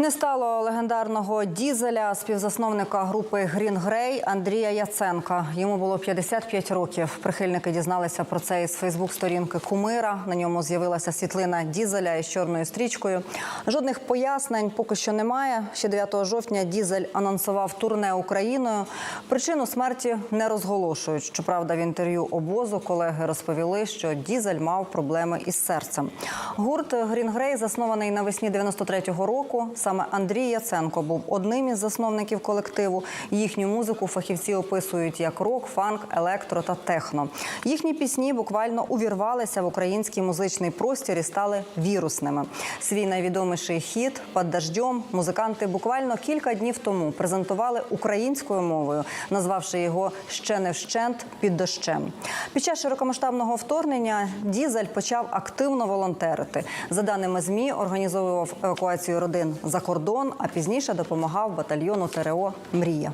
Не стало легендарного дізеля співзасновника групи Грін Грей Андрія Яценка. Йому було 55 років. Прихильники дізналися про це із Фейсбук-сторінки Кумира. На ньому з'явилася світлина дізеля із чорною стрічкою. Жодних пояснень поки що немає. Ще 9 жовтня дізель анонсував турне Україною. Причину смерті не розголошують. Щоправда, в інтерв'ю обозу колеги розповіли, що дізель мав проблеми із серцем. Гурт Грін Грей заснований навесні 93-го року. Саме Андрій Яценко був одним із засновників колективу. Їхню музику фахівці описують як рок, фанк, електро та техно. Їхні пісні буквально увірвалися в український музичний простір і стали вірусними. Свій найвідоміший хіт «Під дождем» музиканти буквально кілька днів тому презентували українською мовою, назвавши його ще не вщент під дощем. Під час широкомасштабного вторгнення Дізель почав активно волонтерити. За даними змі, організовував евакуацію родин за кордон, а пізніше допомагав батальйону ТРО Мрія.